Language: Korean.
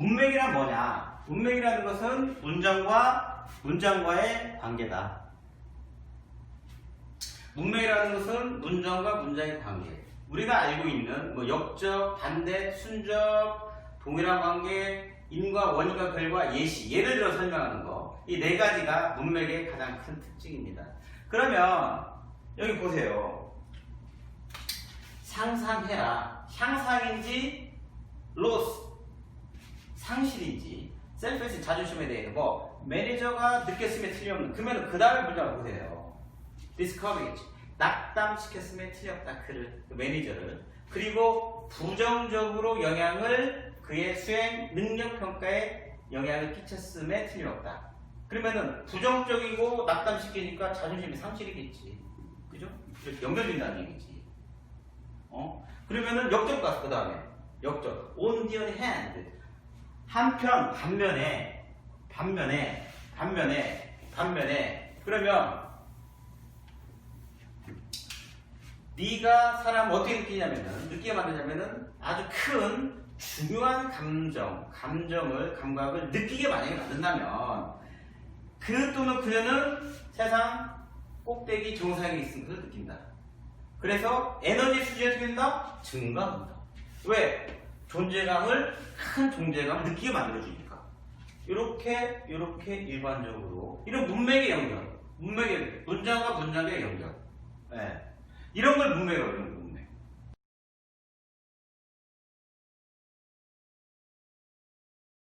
문맥이란 뭐냐? 문맥이라는 것은 문장과 문장과의 관계다. 문맥이라는 것은 문장과 문장의 관계. 우리가 알고 있는 뭐 역적, 반대, 순적, 동일한 관계, 인과 원인과 결과, 예시, 예를 들어 설명하는 거. 이 네 가지가 문맥의 가장 큰 특징입니다. 그러면 여기 보세요. 상상해라. 향상인지 로스 셀프에스 자존심에 대해서 뭐 매니저가 느꼈음에 틀림없는 그러면 그 다음에 문장을 보세요. discourage 낙담시켰음에 틀렸다 그를 그 매니저를 그리고 부정적으로 영향을 그의 수행 능력 평가에 영향을 끼쳤음에 틀림없다. 그러면은 부정적이고 낙담시키니까 자존심이 상실이겠지. 그죠? 연결된다는 얘기지. 어? 그러면은 역적 가서 그 다음에 역적 on the other hand 한편 반면에 반면에 반면에 반면에 그러면 네가 사람 어떻게 느끼냐면은 느끼게 만드냐면은 아주 큰 중요한 감정 감정을 감각을 느끼게 만약에 만든다면 그 또는 그녀는 세상 꼭대기 정상에 있는 것을 느낀다. 그래서 에너지 수준이 어떻게 된다? 증가한다. 왜? 존재감을 큰 존재감을 느끼게 만들어주니까. 이렇게 이렇게 일반적으로 이런 문맥의 연결, 문맥의 문장과 문장의 연결. 예. 이런 걸 문맥이라고